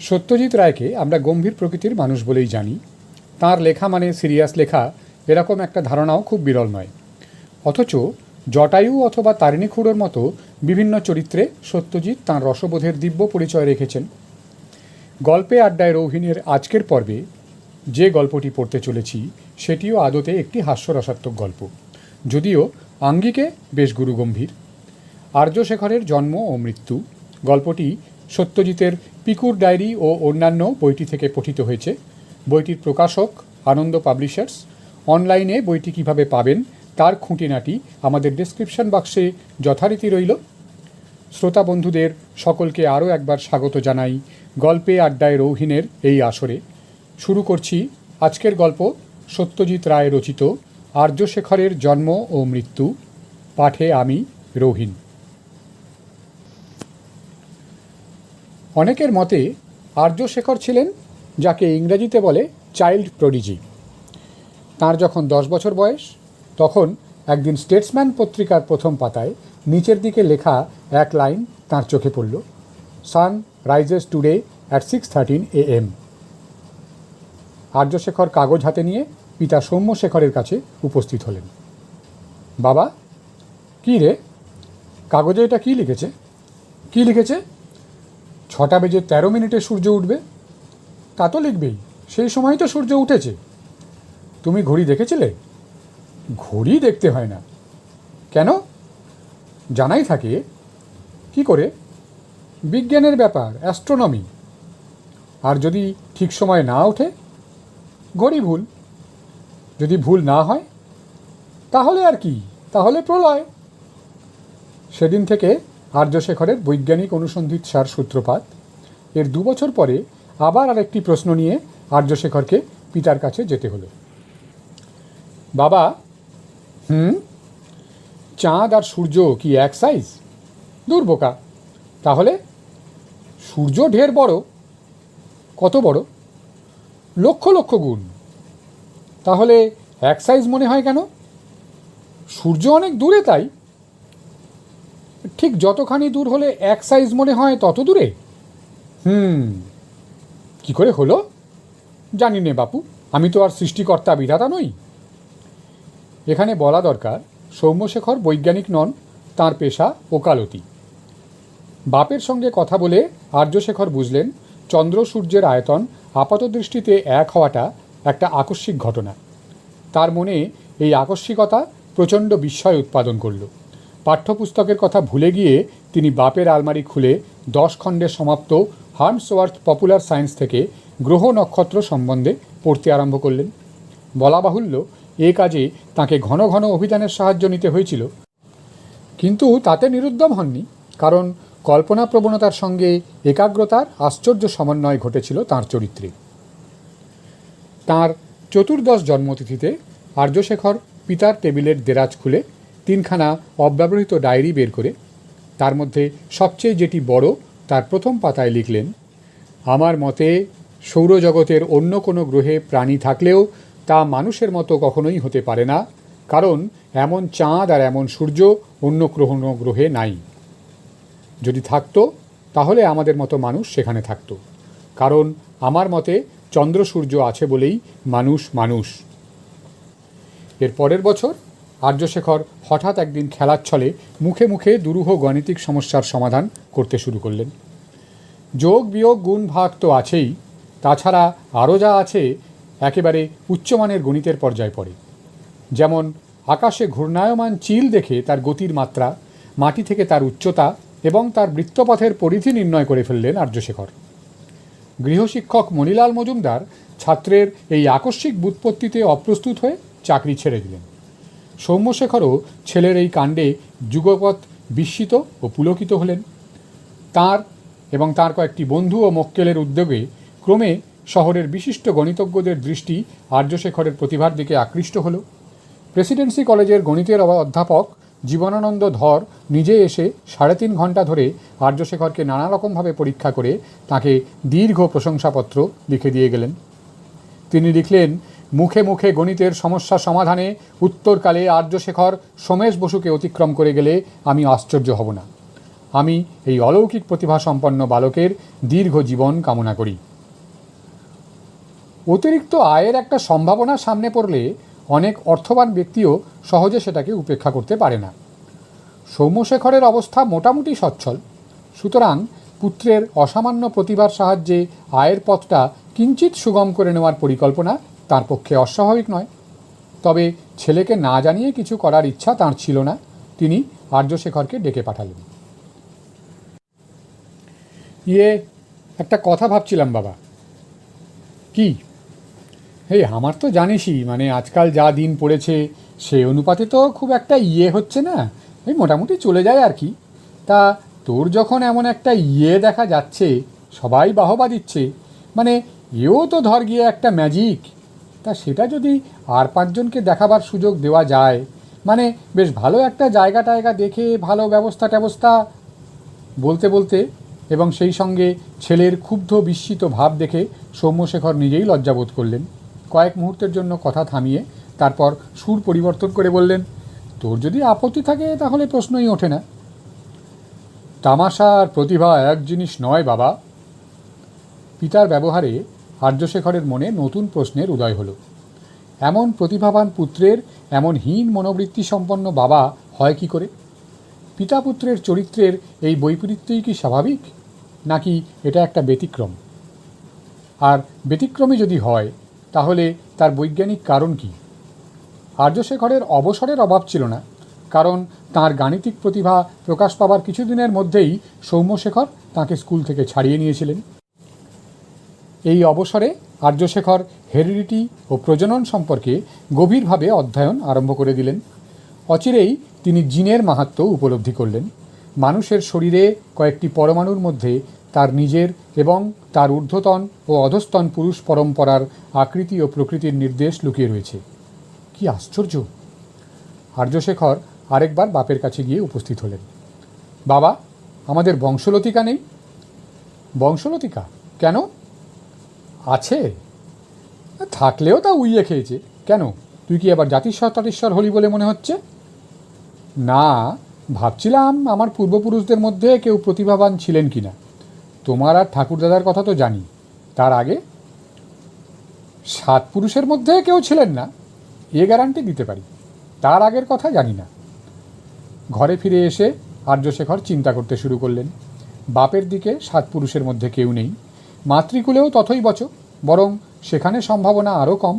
সত্যজিৎ রায়কে আমরা গম্ভীর প্রকৃতির মানুষ বলেই জানি। তার লেখা মানে সিরিয়াস লেখা, এরকম একটা ধারণাও খুব বিরল নয়। অথচ জটায়ু অথবা তারিণী খুড়োর মতো বিভিন্ন চরিত্রে সত্যজিৎ তাঁর রসবোধের দিব্য পরিচয় রেখেছেন। গল্পে আড্ডায় রৌহিণীর আজকের পর্বে যে গল্পটি পড়তে চলেছি, সেটিও আদতে একটি হাস্যরসাত্মক গল্প। যদিও আঙ্গিকে বেশ গুরুগম্ভীর। আর্যশেখরের জন্ম ও মৃত্যু, গল্পটি সত্যজিতের পিকুর ডায়েরি ও অন্যান্য বইটি থেকে পঠিত হয়েছে। বইটির প্রকাশক, আনন্দ পাবলিশার্স। অনলাইনে বইটি কীভাবে পাবেন, তার খুঁটিনাটি আমাদের ডেসক্রিপশন বাক্সে যথারীতি রইল। শ্রোতা বন্ধুদের সকলকে আরও একবার স্বাগত জানাই গল্পে আড্ডায় রৌহিনের এই আসরে। শুরু করছি আজকের গল্প সত্যজিৎ রায় রচিত আর্যশেখরের জন্ম ও মৃত্যু। পাঠে আমি রৌহিন অনেকের মতে আর্যশেখর ছিলেন যাকে ইংরেজিতে বলে চাইল্ড প্রডিজি। তার যখন দশ বছর বয়স, তখন একদিন স্টেটসম্যান পত্রিকার প্রথম পাতায় নিচের দিকে লেখা এক লাইন তার চোখে পড়ল, sun rises today at six thirteen A M. Aryashekhar কাগজ হাতে নিয়ে পিতা সৌম্যশেখরের কাছে উপস্থিত হলেন। বাবা, কী রে? কাগজে এটা কী লিখেছে? কী লিখেছে? ছটা বেজে তেরো মিনিটে সূর্য উঠবে? তা তো লিখবেই। সেই সময় তো সূর্য উঠেছে। তুমি ঘড়ি দেখেছিলে? ঘড়ি দেখতে হয় না। কেন? জানাই থাকে। কি করে? বিজ্ঞানের ব্যাপার, অ্যাস্ট্রোনমি। আর যদি ঠিক সময় না ওঠে? ঘড়ি ভুল। যদি ভুল না হয়? তাহলে আর কি? তাহলে প্রলয়। সেদিন থেকে আর্যশেখরের বৈজ্ঞানিক অনুসন্ধিৎসার সূত্রপাত। এর দু বছর পরে আবার আরেকটি প্রশ্ন নিয়ে আর্যশেখরকে পিতার কাছে যেতে হলো। বাবা, হুম? চাঁদ আর সূর্য কি এক সাইজ দূর বোকা। তাহলে সূর্য ঢের বড়। কত বড়? লক্ষ লক্ষ গুণ। তাহলে এক সাইজ মনে হয় কেন? সূর্য অনেক দূরে তাই। ঠিক যতখানি দূর হলে এক সাইজ মনে হয় তত দূরে? হুম, কি করে হলো? জানি নে বাপু, আমি তো আর সৃষ্টিকর্তা বিধাতা নই। এখানে বলা দরকার, সৌম্যশেখর বৈজ্ঞানিক নন, তার পেশা ওকালতি। বাপের সঙ্গে কথা বলে আর্যশেখর বুঝলেন, চন্দ্র সূর্যের আয়তন আপাত দৃষ্টিতে এক হওয়াটা একটা আকস্মিক ঘটনা। তার মনে এই আকস্মিকতা প্রচণ্ড বিস্ময় উৎপাদন করল। পাঠ্যপুস্তকের কথা ভুলে গিয়ে তিনি বাপের আলমারি খুলে দশ খণ্ডে সমাপ্ত হার্মসওয়ার্থ পপুলার সায়েন্স থেকে গ্রহ নক্ষত্র সম্বন্ধে পড়তে আরম্ভ করলেন। বলা বাহুল্য, এ কাজে তাকে ঘন ঘন অভিযানের সাহায্য নিতে হয়েছিল। কিন্তু তাতে নিরুদ্যম হননি, কারণ কল্পনা প্রবণতার সঙ্গে একাগ্রতার আশ্চর্য সমন্বয় ঘটেছিল তার চরিত্রে। তার চতুর্দশ জন্মতিথিতে আর্যশেখর পিতার টেবিলের দেরাজ খুলে তিনখানা অব্যবহৃত ডায়েরি বের করে তার মধ্যে সবচেয়ে যেটি বড়, তার প্রথম পাতায় লিখলেন, আমার মতে সৌরজগতের অন্য কোনো গ্রহে প্রাণী থাকলেও তা মানুষের মতো কখনোই হতে পারে না, কারণ এমন চাঁদ আর এমন সূর্য অন্য কোনো গ্রহে নাই। যদি থাকতো, তাহলে আমাদের মতো মানুষ সেখানে থাকতো, কারণ আমার মতে চন্দ্র সূর্য আছে বলেই মানুষ মানুষ। এর পরের বছর আর্যশেখর হঠাৎ একদিন খেলার ছলে মুখে মুখে দুরূহ গাণিতিক সমস্যার সমাধান করতে শুরু করলেন। যোগ, বিয়োগ, গুণ, ভাগ তো আছেই, তাছাড়া আরও যা আছে একেবারে উচ্চমানের গণিতের পর্যায়ে পড়ে। যেমন, আকাশে ঘূর্ণায়মান চিল দেখে তার গতির মাত্রা, মাটি থেকে তার উচ্চতা এবং তার বৃত্তপথের পরিধি নির্ণয় করে ফেললেন আর্যশেখর গৃহশিক্ষক মণিলাল মজুমদার ছাত্রের এই আকস্মিক বুৎপত্তিতে অপ্রস্তুত হয়ে চাকরি ছেড়ে দিলেন। সৌম্যশেখরও ছেলের এই কাণ্ডে যুগপৎ বিস্মিত ও পুলকিত হলেন। তার এবং তার কয়েকটি বন্ধু ও মক্কেলের উদ্যোগে ক্রমে শহরের বিশিষ্ট গণিতজ্ঞদের দৃষ্টি আর্যশেখরের প্রতিভার দিকে আকৃষ্ট হল। প্রেসিডেন্সি কলেজের গণিতের অধ্যাপক জীবনানন্দ ধর নিজে এসে সাড়ে তিন ঘণ্টা ধরে আর্যশেখরকে নানা রকমভাবে পরীক্ষা করে তাকে দীর্ঘ প্রশংসাপত্র লিখে দিয়ে গেলেন। তিনি লিখলেন মুখে মুখে গণিতের সমস্যা সমাধানে উত্তরকালে আর্যশেখর সোমেশ বসুকে অতিক্রম করে গেলে আমি আশ্চর্য হব না। আমি এই অলৌকিক প্রতিভা সম্পন্ন বালকের দীর্ঘ জীবন কামনা করি। অতিরিক্ত আয়ের একটা সম্ভাবনা সামনে পড়লে অনেক অর্থবান ব্যক্তিও সহজে সেটাকে উপেক্ষা করতে পারে না। সৌম্যশেখরের অবস্থা মোটামুটি সচ্ছল। সুতরাং পুত্রের অসামান্য প্রতিভার সাহায্যে আয়ের পথটা কিঞ্চিত সুগম করে নেওয়ার পরিকল্পনা তার পক্ষে অস্বাভাবিক নয়। তবে ছেলেকে না জানিয়ে কিছু করার ইচ্ছা তার ছিল না। তিনি আর্যশেখরকে ডেকে পাঠালেন। ইয়ে একটা কথা ভাবছিলাম বাবা। কি? এই আমার তো জানিসই মানে আজকাল যা দিন পড়েছে, সে অনুপাতে তো খুব একটা ইয়ে হচ্ছে না। এই মোটামুটি চলে যায় আর কি। তা তোর যখন এমন একটা ইয়ে দেখা যাচ্ছে, সবাই বাহবা দিচ্ছে। মানে এও তো ধর গিয়ে একটা ম্যাজিক। তা সেটা যদি আর পাঁচজনকে দেখাবার সুযোগ দেওয়া যায় মানে বেশ ভালো একটা জায়গা টায়গা দেখে ভালো ব্যবস্থা ট্যবস্থা বলতে বলতে এবং সেই সঙ্গে ছেলের ক্ষুব্ধ বিস্মিত ভাব দেখে সৌম্যশেখর নিজেই লজ্জাবোধ করলেন। কয়েক মুহূর্তের জন্য কথা থামিয়ে তারপর সুর পরিবর্তন করে বললেন, তোর যদি আপত্তি থাকে তাহলে প্রশ্নই ওঠে না। তামাশা আর প্রতিভা এক জিনিস নয় বাবা। পিতার ব্যবহারে আর্যশেখরের মনে নতুন প্রশ্নের উদয় হলো। এমন প্রতিভাবান পুত্রের, এমন হীন মনোবৃত্তি সম্পন্ন বাবা হয় কি করে? পিতা পুত্রের চরিত্রের এই বৈপরীত্যই কি স্বাভাবিক? নাকি এটা একটা ব্যতিক্রম? আর ব্যতিক্রমী যদি হয়, তাহলে তার বৈজ্ঞানিক কারণ কি? আর্যশেখরের অবসরের অভাব ছিল না, কারণ তার গাণিতিক প্রতিভা প্রকাশ পাবার কিছুদিনের মধ্যেই সৌম্যশেখর তাকে স্কুল থেকে ছাড়িয়ে নিয়েছিলেন। এই অবসরে আর্যশেখর হেরিডিটি ও প্রজনন সম্পর্কে গভীরভাবে অধ্যয়ন আরম্ভ করে দিলেন। অচিরেই তিনি জিনের মাহাত্ম্য উপলব্ধি করলেন। মানুষের শরীরে কয়েকটি পরমাণুর মধ্যে তার নিজের এবং তার ঊর্ধ্বতন ও অধস্তন পুরুষ পরম্পরার আকৃতি ও প্রকৃতির নির্দেশ লুকিয়ে রয়েছে। কি আশ্চর্য! আর্যশেখর আরেকবার বাপের কাছে গিয়ে উপস্থিত হলেন। বাবা, আমাদের বংশলতিকা নেই? বংশলতিকা? কেন? আছে? থাকলেও তা উইয়ে খেয়েছে। কেন? তুই কি আবার জাতিস্বর তাতিস্বর হলি বলে মনে হচ্ছে? না, ভাবছিলাম আমার পূর্বপুরুষদের মধ্যে কেউ প্রতিভাবান ছিলেন কি না তোমার আর ঠাকুরদাদার কথা তো জানি। তার আগে? সাত পুরুষের মধ্যে কেউ ছিলেন না। এ গ্যারান্টি দিতে পারি। তার আগের কথা জানি না। ঘরে ফিরে এসে আর্যশেখর চিন্তা করতে শুরু করলেন। বাপের দিকে সাত পুরুষের মধ্যে কেউ নেই। মাতৃকুলেও তথই বচ, বরং সেখানে সম্ভাবনা আরও কম।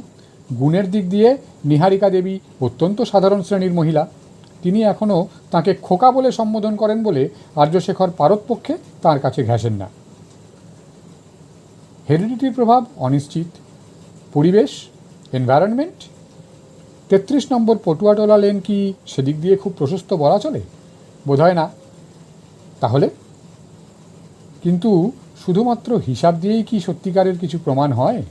গুণের দিক দিয়ে নিহারিকা দেবী অত্যন্ত সাধারণ শ্রেণির মহিলা। তিনি এখনও তাকে খোকা বলে সম্বোধন করেন বলে আর্যশেখর পারতপক্ষে তার কাছে ঘেঁষেন না। হেরিডিটির প্রভাব অনিশ্চিত। পরিবেশ, এনভায়রনমেন্ট? তেত্রিশ নম্বর পটুয়াটোলা লেন কি সেদিক দিয়ে খুব প্রশস্ত বলা চলে? বোধ হয় না। তাহলে? কিন্তু শুধুমাত্র হিসাব দিয়েই কি সত্যিকারের কিছু প্রমাণ হয়?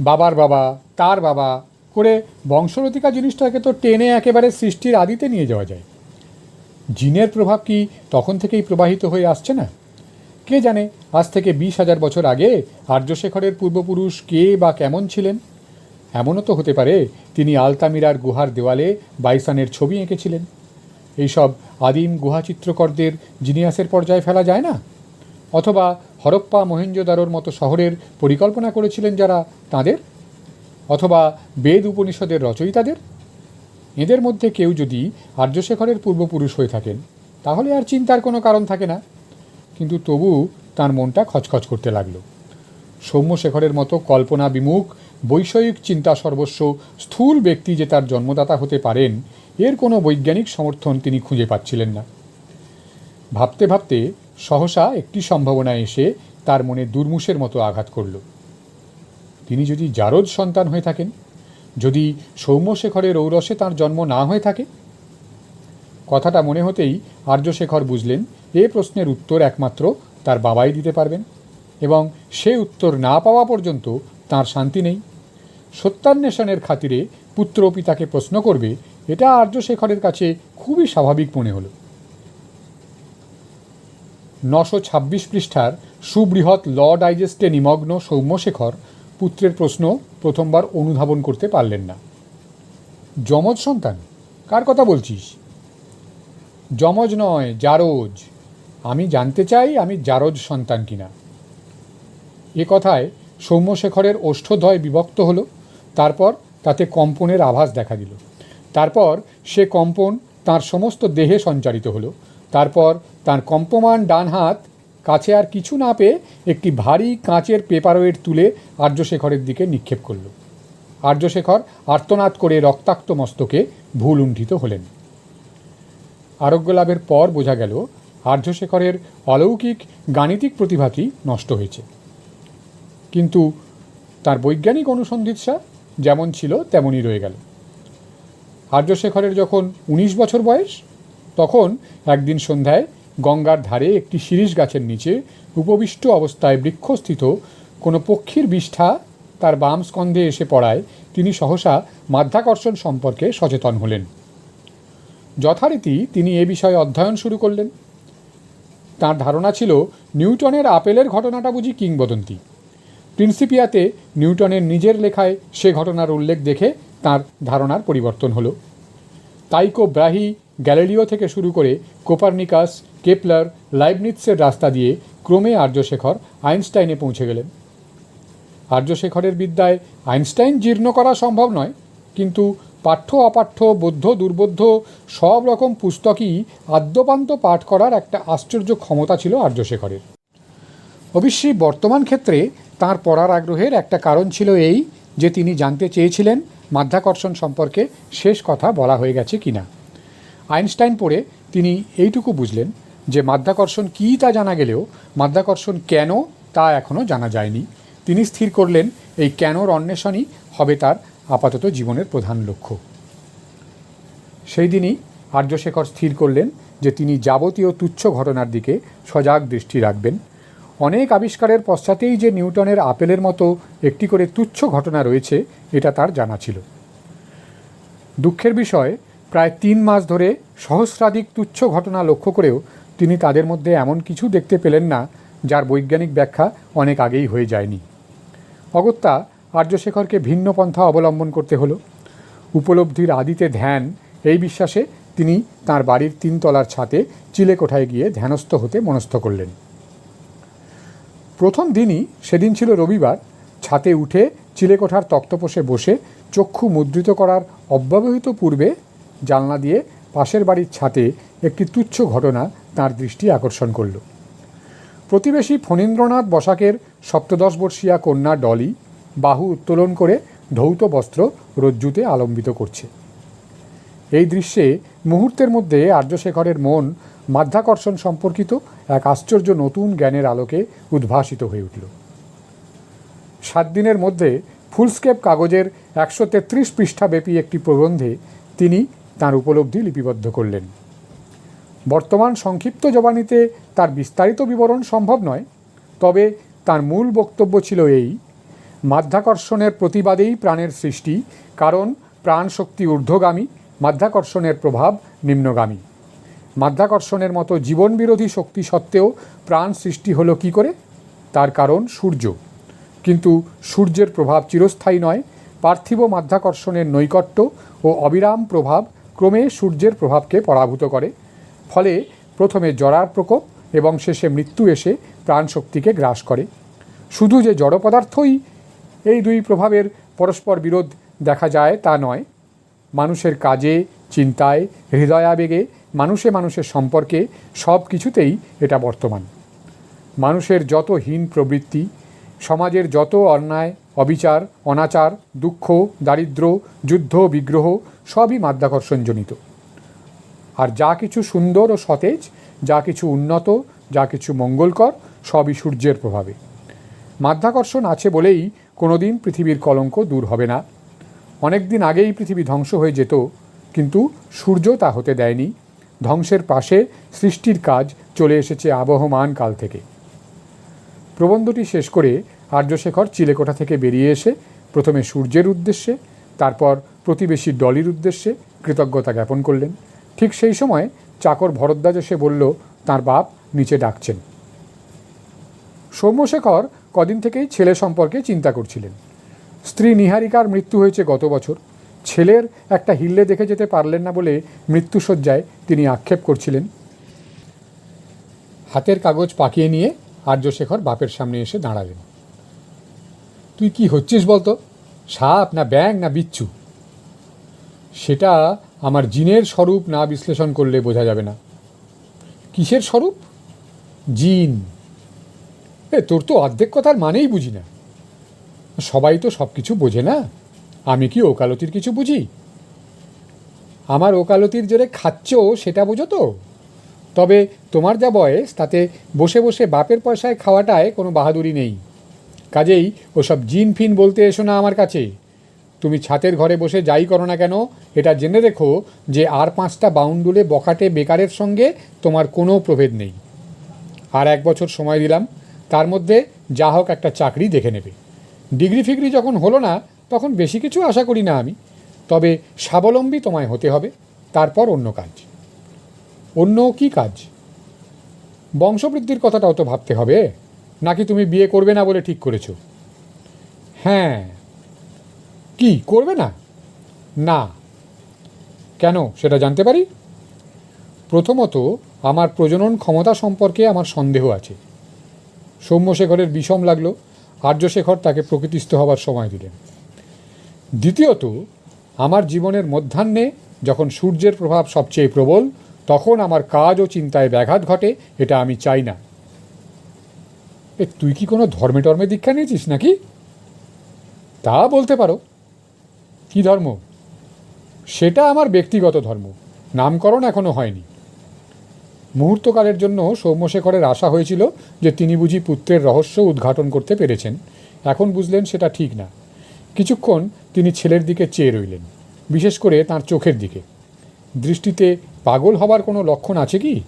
বাবার বাবা, তার বাবা, করে বংশলতিকা জিনিসটাকে তো টেনে একেবারে সৃষ্টির আদিতে নিয়ে যাওয়া যায়। জিনের প্রভাব কি তখন থেকেই প্রবাহিত হয়ে আসছে না? কে জানে আজ থেকে বিশ হাজার বছর আগে আর্যশেখরের পূর্বপুরুষ কে বা কেমন ছিলেন? এমনও তো হতে পারে তিনি আলতামিরার গুহার দেওয়ালে বাইসানের ছবি এঁকেছিলেন। এইসব আদিম গুহা চিত্রকরদের জিনিয়াসের পর্যায়ে ফেলা যায় না? অথবা হরপ্পা মহেঞ্জোদারোর মতো শহরের পরিকল্পনা করেছিলেন যারা তাদের? অথবা বেদ উপনিষদের রচয়িতাদের? এদের মধ্যে কেউ যদি আর্যশেখরের পূর্বপুরুষ হয়ে থাকেন, তাহলে আর চিন্তার কোনো কারণ থাকে না। কিন্তু তবু তার মনটা খচখচ করতে লাগল। সৌম্যশেখরের মতো কল্পনা বিমুখ, বৈষয়িক চিন্তা সর্বস্ব, স্থূল ব্যক্তি যে তার জন্মদাতা হতে পারেন, এর কোনো বৈজ্ঞানিক সমর্থন তিনি খুঁজে পাচ্ছিলেন না। ভাবতে ভাবতে সহসা একটি সম্ভাবনা এসে তার মনে দুর্মুষের মতো আঘাত করল। তিনি যদি জারদ সন্তান হয়ে থাকেন, যদি সৌম্যশেখরের ঔরসে তার জন্ম না হয়ে থাকে? কথাটা মনে হতেই আর্যশেখর বুঝলেন, এ প্রশ্নের উত্তর একমাত্র তার বাবাই দিতে পারবেন এবং সে উত্তর না পাওয়া পর্যন্ত তার শান্তি নেই। সত্যান্বেষণের খাতিরে পুত্র পিতাকে প্রশ্ন করবে, এটা আর্যশেখরের কাছে খুবই স্বাভাবিক মনে হলো। নশো ছাব্বিশ পৃষ্ঠার সুবৃহৎ ল ডাইজেস্টে নিমগ্ন সৌম্যশেখর পুত্রের প্রশ্ন প্রথমবার অনুধাবন করতে পারলেন না। যমজ সন্তান, কার কথা বলছিস? যমজ নয়, জারজ। আমি জানতে চাই আমি জারজ সন্তান কিনা। এ কথায় সৌম্যশেখরের ওষ্ঠদ্বয় বিভক্ত হলো, তারপর তাতে কম্পনের আভাস দেখা দিল। তারপর সে কম্পন তার সমস্ত দেহে সঞ্চারিত হলো তারপর তার কম্পমান ডান হাত কাছে আর কিছু না পেয়ে একটি ভারী কাঁচের পেপারওয়েট তুলে আর্যশেখরের দিকে নিক্ষেপ করল। আর্যশেখর আর্তনাদ করে রক্তাক্ত মস্তকে ভুল উণ্ঠিত হলেন। আরোগ্য লাভের পর বোঝা গেল, আর্যশেখরের অলৌকিক গাণিতিক প্রতিভাটি নষ্ট হয়েছে। কিন্তু তার বৈজ্ঞানিক অনুসন্ধিৎসা যেমন ছিল, তেমনই রয়ে গেল। আর্যশেখরের যখন উনিশ বছর বয়স তখন একদিন সন্ধ্যায় গঙ্গার ধারে একটি শিরীষ গাছের নিচে উপবিষ্ট অবস্থায় বৃক্ষস্থিত কোনো পক্ষীর বিষ্ঠা তার বাম স্কন্ধে এসে পড়ায় তিনি সহসা মাধ্যাকর্ষণ সম্পর্কে সচেতন হলেন। যথারীতি তিনি এ বিষয়ে অধ্যয়ন শুরু করলেন। তার ধারণা ছিল নিউটনের আপেলের ঘটনাটা বুঝি কিংবদন্তি। প্রিন্সিপিয়াতে নিউটনের নিজের লেখায় সে ঘটনার উল্লেখ দেখে তার ধারণার পরিবর্তন হলো। তাইকো ব্রাহি গ্যালিলিও থেকে শুরু করে কোপারনিকাস, কেপলার, লাইবনিৎসের রাস্তা দিয়ে ক্রমে আর্যশেখর আইনস্টাইনে পৌঁছে গেলেন। আর্যশেখরের বিদ্যায় আইনস্টাইন জীর্ণ করা সম্ভব নয়, কিন্তু পাঠ্য অপাঠ্য, বৌদ্ধ, দুর্বোধ্য সব রকম পুস্তকই আদ্যপান্ত পাঠ করার একটা আশ্চর্য ক্ষমতা ছিল আর্যশেখরের। অবশ্যই বর্তমান ক্ষেত্রে তার পড়ার আগ্রহের একটা কারণ ছিল এই যে তিনি জানতে চেয়েছিলেন মাধ্যাকর্ষণ সম্পর্কে শেষ কথা বলা হয়ে গেছে কিনা। আইনস্টাইন পড়ে তিনি এইটুকু বুঝলেন যে মাধ্যাকর্ষণ কী তা জানা গেলেও মাধ্যাকর্ষণ কেন তা এখনও জানা যায়নি। তিনি স্থির করলেন, এই কেনর অন্বেষণই হবে তার আপাতত জীবনের প্রধান লক্ষ্য। সেই দিনই আর্যশেখর স্থির করলেন যে তিনি যাবতীয় তুচ্ছ ঘটনার দিকে সজাগ দৃষ্টি রাখবেন। অনেক আবিষ্কারের পশ্চাতেই যে নিউটনের আপেলের মতো একটি করে তুচ্ছ ঘটনা রয়েছে, এটা তার জানা ছিল। দুঃখের বিষয় প্রায় তিন মাস ধরে সহস্রাধিক তুচ্ছ ঘটনা লক্ষ্য করেও তিনি তাদের মধ্যে এমন কিছু দেখতে পেলেন না, যার বৈজ্ঞানিক ব্যাখ্যা অনেক আগেই হয়ে যায়নি। অগত্যা আর্যশেখরকে ভিন্ন পন্থা অবলম্বন করতে হলো। উপলব্ধির আদিতে ধ্যান, এই বিশ্বাসে তিনি তার বাড়ির তিনতলার ছাতে চিলেকোঠায় গিয়ে ধ্যানস্থ হতে মনস্থ করলেন। প্রথম দিনই সেদিন ছিল রবিবার, ছাতে উঠে চিলেকোঠার তক্তপোষে বসে চক্ষু মুদ্রিত করার অব্যবহিত পূর্বে জানলা দিয়ে পাশের বাড়ির ছাতে একটি তুচ্ছ ঘটনা তার দৃষ্টি আকর্ষণ করল। প্রতিবেশী ফণীন্দ্রনাথ বসাকের সপ্তদশ বর্ষীয়া কন্যা ডলি বাহু উত্তোলন করে ধৌত বস্ত্র রজ্জুতে আলম্বিত করছে। এই দৃশ্যে মুহূর্তের মধ্যে আর্যশেখরের মন মাধ্যাকর্ষণ সম্পর্কিত এক আশ্চর্য নতুন জ্ঞানের আলোকে উদ্ভাসিত হয়ে উঠল। সাত দিনের মধ্যে ফুলস্কেপ কাগজের একশো তেত্রিশ পৃষ্ঠাব্যাপী একটি প্রবন্ধে তিনি তার উপলব্ধি লিপিবদ্ধ করলেন। বর্তমান সংক্ষিপ্ত জবানিতে তার বিস্তারিত বিবরণ সম্ভব নয়, তবে তার মূল বক্তব্য ছিল এই, মাধ্যাকর্ষণের প্রতিবাদেই প্রাণের সৃষ্টি, কারণ প্রাণ শক্তি ঊর্ধ্বগামী, মাধ্যাকর্ষণের প্রভাব নিম্নগামী। মাধ্যাকর্ষণের মতো জীবনবিরোধী শক্তি সত্ত্বেও প্রাণ সৃষ্টি হলো কি করে? তার কারণ সূর্য। কিন্তু সূর্যের প্রভাব চিরস্থায়ী নয়, পার্থিব মাধ্যাকর্ষণের নৈকট্য ও অবিরাম প্রভাব ক্রমে সূর্যের প্রভাবকে পরাভূত করে। ফলে প্রথমে জরার প্রকোপ এবং শেষে মৃত্যু এসে প্রাণশক্তিকে গ্রাস করে। শুধু যে জড় পদার্থই এই দুই প্রভাবের পরস্পর বিরোধ দেখা যায় তা নয়। মানুষের কাজে, চিন্তায়, হৃদয়াবেগে, মানুষে মানুষের সম্পর্কে সব কিছুতেই এটা বর্তমান। মানুষের যত হীন প্রবৃত্তি, সমাজের যত অন্যায় অবিচার, অনাচার, দুঃখ, দারিদ্র, যুদ্ধ, বিগ্রহ সবই মাধ্যাকর্ষণজনিত আর যা কিছু সুন্দর ও সতেজ, যা কিছু উন্নত, যা কিছু মঙ্গলকর, সবই সূর্যের প্রভাবে। মাধ্যাকর্ষণ আছে বলেই কোনোদিন পৃথিবীর কলঙ্ক দূর হবে না। অনেক দিন আগেই পৃথিবী ধ্বংস হয়ে যেত, কিন্তু সূর্য তা হতে দেয়নি। ধ্বংসের পাশে সৃষ্টির কাজ চলে এসেছে আবহমান কাল থেকে। প্রবন্ধটি শেষ করে আর্যশেখর চিলেকোঠা থেকে বেরিয়ে এসে প্রথমে সূর্যের উদ্দেশ্যে, তারপর প্রতিবেশী ডলির উদ্দেশ্যে কৃতজ্ঞতা জ্ঞাপন করলেন। ঠিক সেই সময় চাকর ভরদ্বাজ এসে বলল, তার বাপ নিচে ডাকছেন। সৌম্যশেখর কদিন থেকেই ছেলে সম্পর্কে চিন্তা করছিলেন। স্ত্রী নিহারিকার মৃত্যু হয়েছে গত বছর। ছেলের একটা হিল্লে দেখে যেতে পারলেন না বলে মৃত্যুসজ্জায় তিনি আক্ষেপ করছিলেন। হাতের কাগজ পাকিয়ে নিয়ে আর্যশেখর বাপের সামনে এসে দাঁড়ালেন। তুই কি হচ্ছিস বলতো? সাপ না ব্যাং না বিচ্ছু? সেটা আমার জিনের স্বরূপ না বিশ্লেষণ করলে বোঝা যাবে না। কিসের স্বরূপ? জিন। এ, তোর তো অর্ধেক কথার মানেই বুঝি না। সবাই তো সব কিছু বোঝে না। আমি কি ওকালতির কিছু বুঝি? আমার ওকালতির জোরে খাচ্ছ সেটা বোঝো তো। তবে তোমার যা বয়স, তাতে বসে বসে বাপের পয়সায় খাওয়াটায় কোনো বাহাদুরি নেই। কাজেই ওসব জিন ফিন বলতে এসো না আমার কাছে। তুমি ছাতের ঘরে বসে যাই করো না কেন? এটা জেনে রেখো যে আর পাঁচটা বাউন্ডুলে বখাটে বেকারের সঙ্গে তোমার কোনো প্রভেদ নেই। আর এক বছর সময় দিলাম, তার মধ্যে যা হোক একটা চাকরি দেখে নেবে। ডিগ্রি ফিগ্রি যখন হলো না, তখন বেশি কিছু আশা করি না আমি। তবে স্বাবলম্বী তোমায় হতে হবে, তারপর অন্য কাজ। অন্য কি কাজ? বংশবৃদ্ধির কথাটাও তো ভাবতে হবে। নাকি তুমি বিয়ে করবে না বলে ঠিক করেছ? হ্যাঁ। কি, করবে না? না। কেন, সেটা জানতে পারি? প্রথমত, আমার প্রজনন ক্ষমতা সম্পর্কে আমার সন্দেহ আছে। সৌম্যশেখরের বিষম লাগল, আর্যশেখর তাকে প্রকৃতিস্থ হবার সময় দিলেন। দ্বিতীয়ত, আমার জীবনের মধ্যাহ্নে যখন সূর্যের প্রভাব সবচেয়ে প্রবল, তখন আমার কাজ ও চিন্তায় ব্যাঘাত ঘটে, এটা আমি চাই না। এ, তুই কি কোনো ধর্মে টর্মে দীক্ষা নিয়েছিস নাকি? তা বলতে পারো। কি ধর্ম? সেটা আমার ব্যক্তিগত ধর্ম। নামকরণ এখনও হয়নি। মুহূর্তকালের জন্য সৌম্যশেখরের আশা হয়েছিল যে তিনি বুঝি পুত্রের রহস্য উদ্ঘাটন করতে পেরেছেন। এখন বুঝলেন সেটা ঠিক না। কিছুক্ষণ তিনি ছেলের দিকে চেয়ে রইলেন, বিশেষ করে তার চোখের দিকে। দৃষ্টিতে পাগল হবার কোনো লক্ষণ আছে কি?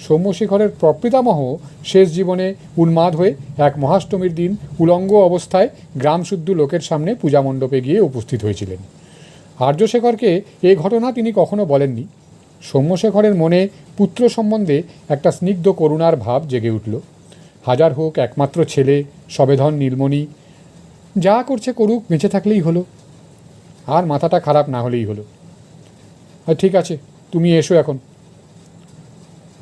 সৌম্যশেখরের প্রপিতামহ শেষ জীবনে উন্মাদ হয়ে এক মহাষ্টমীর দিন উলঙ্গ অবস্থায় গ্রামশুদ্ধ লোকের সামনে পূজা মণ্ডপে গিয়ে উপস্থিত হয়েছিলেন। আর্যশেখরকে এ ঘটনা তিনি কখনো বলেননি। সৌম্যশেখরের মনে পুত্র সম্বন্ধে একটা স্নিগ্ধ করুণার ভাব জেগে উঠল। হাজার হোক একমাত্র ছেলে, সবেধন, নীলমণি, যা করছে করুক, বেঁচে থাকলেই হলো। আর মাথাটা খারাপ না হলেই হলো। ঠিক আছে, তুমি এসো এখন।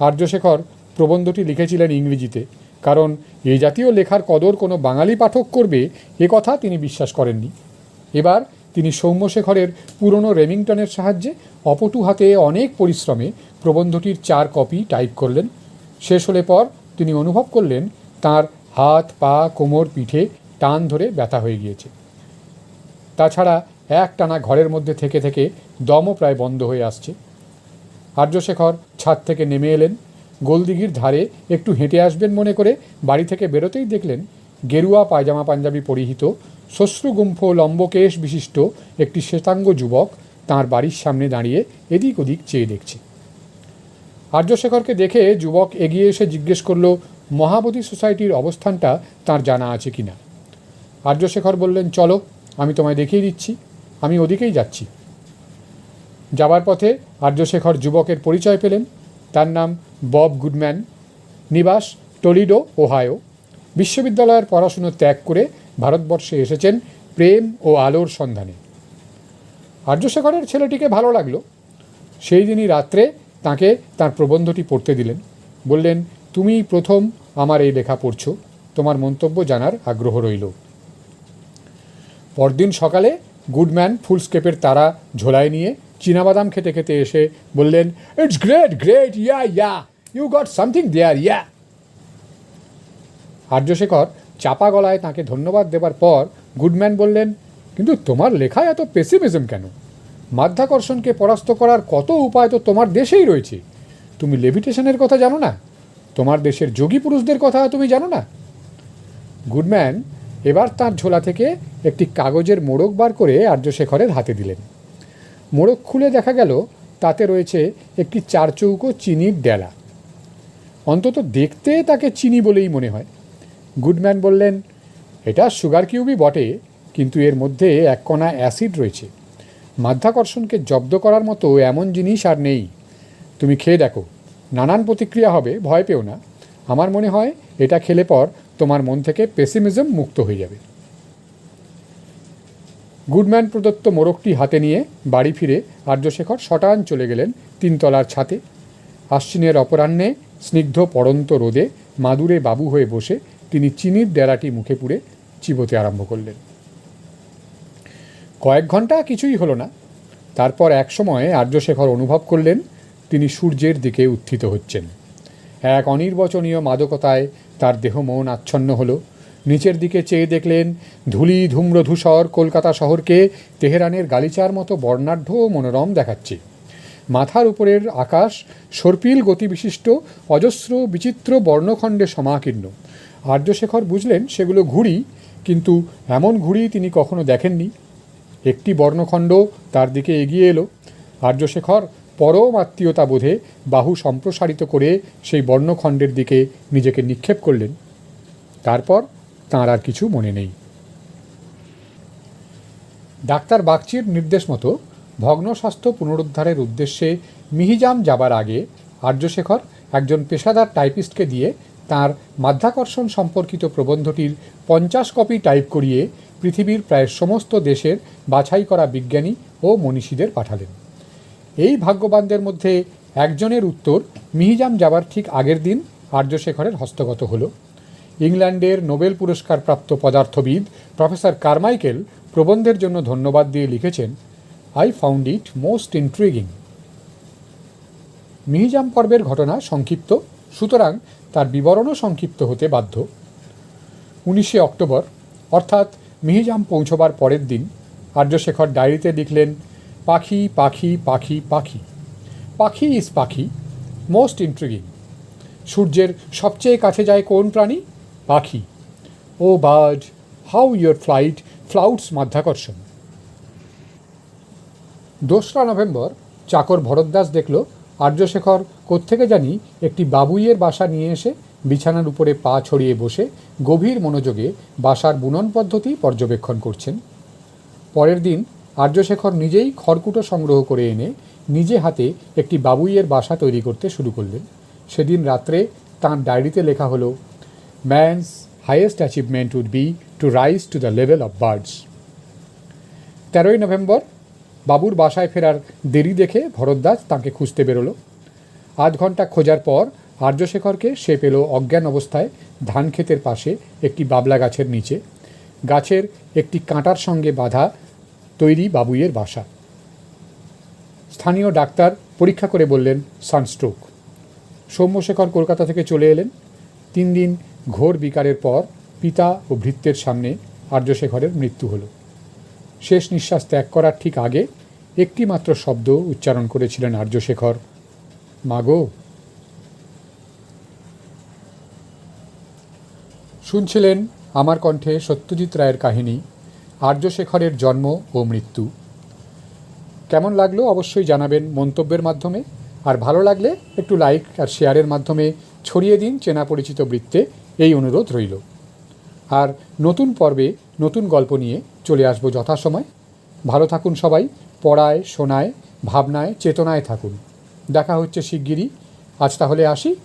আর্যশেখর প্রবন্ধটি লিখেছিলেন ইংরেজিতে, কারণ এই জাতীয় লেখার কদর কোনো বাঙালি পাঠক করবে এ কথা তিনি বিশ্বাস করেননি। এবার তিনি সৌম্যশেখরের পুরনো রেমিংটনের সাহায্যে অপটু হাতে অনেক পরিশ্রমে প্রবন্ধটির চার কপি টাইপ করলেন। শেষ হলে পর তিনি অনুভব করলেন তার হাত, পা, কোমর, পিঠে টান ধরে ব্যথা হয়ে গিয়েছে। তাছাড়া এক টানা ঘরের মধ্যে থেকে থেকে দমও প্রায় বন্ধ হয়ে আসছে। আর্যশেখর ছাদ থেকে নেমে এলেন। গোলদিঘির ধারে একটু হেঁটে আসবেন মনে করে বাড়ি থেকে বেরোতেই দেখলেন গেরুয়া পায়জামা পাঞ্জাবি পরিহিত শ্বশ্রুগুম্ফ লম্বকেশ বিশিষ্ট একটি শ্বেতাঙ্গ যুবক তার বাড়ির সামনে দাঁড়িয়ে এদিক ওদিক চেয়ে দেখছে। আর্যশেখরকে দেখে যুবক এগিয়ে এসে জিজ্ঞেস করল, মহাবোধি সোসাইটির অবস্থানটা তার জানা আছে কিনা আর্যশেখর বললেন, চলো, আমি তোমায় দেখিয়ে দিচ্ছি, আমি ওদিকেই যাচ্ছি। যাবার পথে আর্যশেখর যুবকের পরিচয় পেলেন। তার নাম বব গুডম্যান। নিবাস টলিডো, ওহায়ো। বিশ্ববিদ্যালয়ের পড়াশুনো ত্যাগ করে ভারতবর্ষে এসেছেন প্রেম ও আলোর সন্ধানে। আর্যশেখরের ছেলেটিকে ভালো লাগল। সেই দিনই রাত্রে তাকে তার প্রবন্ধটি পড়তে দিলেন। বললেন তুমি প্রথম আমার এই লেখা পড়ছো। তোমার মন্তব্য জানার আগ্রহ রইল। পরদিন সকালে গুডম্যান ফুলস্কেপের তারা ঝোলায় নিয়ে চীনাবাদাম খেতে খেতে এসে বললেন it's great great ya ya you got something there ya Aryashekhar চাপা গলায় তাকে ধন্যবাদ দেবার পর গুডম্যান বললেন, কিন্তু তোমার লেখায় এত পেসিমিজম কেন? মাধ্যাকর্ষণকে পরাস্ত করার কত উপায় তো তোমার দেশেই রয়েছে। তুমি লেভিটেশনের কথা জানো না? তোমার দেশের যোগী পুরুষদের কথা তুমি জানো না? গুডম্যান এবার তার ঝোলা থেকে একটি কাগজের মোড়ক বার করে আর্যশেখরের হাতে দিলেন। মোড়ক খুলে দেখা গেল, তাতে রয়েছে একটি চারচৌকো চিনির ডেলা। অন্তত দেখতে তাকে চিনি বলেই মনে হয়। গুডম্যান বললেন, এটা সুগার কিউবই বটে, কিন্তু এর মধ্যে এক কণা অ্যাসিড রয়েছে। মাধ্যাকর্ষণকে জব্দ করার মতো এমন জিনিস আর নেই। তুমি খেয়ে দেখো। নানান প্রতিক্রিয়া হবে, ভয় পেও না। আমার মনে হয় এটা খেলে পর তোমার মন থেকে পেসিমিজম মুক্ত হয়ে যাবে। গুডম্যান প্রদত্ত মোড়কটি হাতে নিয়ে বাড়ি ফিরে আর্যশেখর শটান চলে গেলেন তিনতলার ছাতে। আশ্বিনের অপরাহ্নে স্নিগ্ধ পড়ন্ত রোদে মাদুরে বাবু হয়ে বসে তিনি চিনির ডেরাটি মুখে পুড়ে চিবোতে আরম্ভ করলেন। কয়েক ঘণ্টা কিছুই হলো না। তারপর এক সময় আর্যশেখর অনুভব করলেন তিনি সূর্যের দিকে উত্থিত হচ্ছেন। এক অনির্বচনীয় মাদকতায় তার দেহ মন আচ্ছন্ন হলো। নিচের দিকে চেয়ে দেখলেন ধূলি ধূম্র ধূসর কলকাতা শহরকে তেহরানের গালিচার মতো বর্ণাঢ্য মনোরম দেখাচ্ছে। মাথার উপরের আকাশ সর্পিল গতিবিশিষ্ট, অজস্র, বিচিত্র বর্ণখণ্ডে সমাকীর্ণ। আর্যশেখর বুঝলেন সেগুলো ঘুড়ি, কিন্তু এমন ঘুড়ি তিনি কখনো দেখেননি। একটি বর্ণখণ্ড তার দিকে এগিয়ে এলো। আর্যশেখর পরম আত্মীয়তা বোধে বাহু সম্প্রসারিত করে সেই বর্ণখণ্ডের দিকে নিজেকে নিক্ষেপ করলেন। তারপর তাঁর আর কিছু মনে নেই। ডাক্তার বাগচির নির্দেশ মতো ভগ্ন স্বাস্থ্য পুনরুদ্ধারের উদ্দেশ্যে মিহিজাম যাবার আগে আর্যশেখর একজন পেশাদার টাইপিস্টকে দিয়ে তার মাধ্যাকর্ষণ সম্পর্কিত প্রবন্ধটির পঞ্চাশ কপি টাইপ করিয়ে পৃথিবীর প্রায় সমস্ত দেশের বাছাই করা বিজ্ঞানী ও মনীষীদের পাঠালেন। এই ভাগ্যবানদের মধ্যে একজনের উত্তর মিহিজাম যাবার ঠিক আগের দিন আর্যশেখরের হস্তগত হলো। ইংল্যান্ডের নোবেল পুরস্কার প্রাপ্ত পদার্থবিদ প্রফেসর কারমাইকেল প্রবন্ধের জন্য ধন্যবাদ দিয়ে লিখেছেন I found it most intriguing Mihijam পর্বের ঘটনা সংক্ষিপ্ত, সুতরাং তার বিবরণও সংক্ষিপ্ত হতে বাধ্য। উনিশে অক্টোবর, অর্থাৎ মিহিজাম পৌঁছবার পরের দিন, আর্যশেখর ডায়েরিতে লিখলেন, পাখি পাখি পাখি পাখি। পাখি ইজ পাখি মোস্ট ইন্ট্রিগিং সূর্যের সবচেয়ে কাছে যায় কোন প্রাণী? পাখি। O bird how your flight flouts মাধ্যাকর্ষণ। দোসরা নভেম্বর, চাকর ভরদ্দাস দেখল আর্যশেখর কোত্থেকে জানি একটি বাবুইয়ের বাসা নিয়ে এসে বিছানার উপরে পা ছড়িয়ে বসে গভীর মনোযোগে বাসার বুনন পদ্ধতি পর্যবেক্ষণ করছেন। পরের দিন আর্যশেখর নিজেই খড়কুটো সংগ্রহ করে এনে নিজে হাতে একটি বাবুইয়ের বাসা তৈরি করতে শুরু করলেন। সেদিন রাত্রে তাঁর ডায়েরিতে লেখা হলো man's highest achievement would be to rise to the level of birds তেরোই নভেম্বর, বাবুর বাসায় ফেরার দেরি দেখে ভরদ্দাস তাঁকে খুঁজতে বেরোলো। আধ ঘণ্টা খোঁজার পর আর্যশেখরকে সে পেল অজ্ঞান অবস্থায় ধান ক্ষেতের পাশে একটি বাবলা গাছের নিচে। গাছের একটি কাঁটার সঙ্গে বাঁধা তৈরি বাবুইয়ের বাসা। স্থানীয় ডাক্তার পরীক্ষা করে বললেন, সানস্ট্রোক। সৌম্যশেখর কলকাতা থেকে চলে এলেন। তিন দিন ঘোর বিকারের পর পিতা ও ভৃত্যের সামনে আর্যশেখরের মৃত্যু হল। শেষ নিঃশ্বাস ত্যাগ করার ঠিক আগে একটি মাত্র শব্দ উচ্চারণ করেছিলেন আর্যশেখর। মাগো! শুনছিলেন আমার কণ্ঠে সত্যজিৎ রায়ের কাহিনী, আর্যশেখরের জন্ম ও মৃত্যু। কেমন লাগল অবশ্যই জানাবেন মন্তব্যের মাধ্যমে, আর ভালো লাগলে একটু লাইক আর শেয়ারের মাধ্যমে ছড়িয়ে দিন চেনা পরিচিত বৃত্তে এই অনুরোধ রইল। আর নতুন পর্বে নতুন গল্প নিয়ে চলে আসব যথাসময়। ভালো থাকুন সবাই, পড়ায়, শোনায়, ভাবনায়, চেতনায় থাকুন। দেখা হচ্ছে শিগগিরই। আজ তাহলে আসি।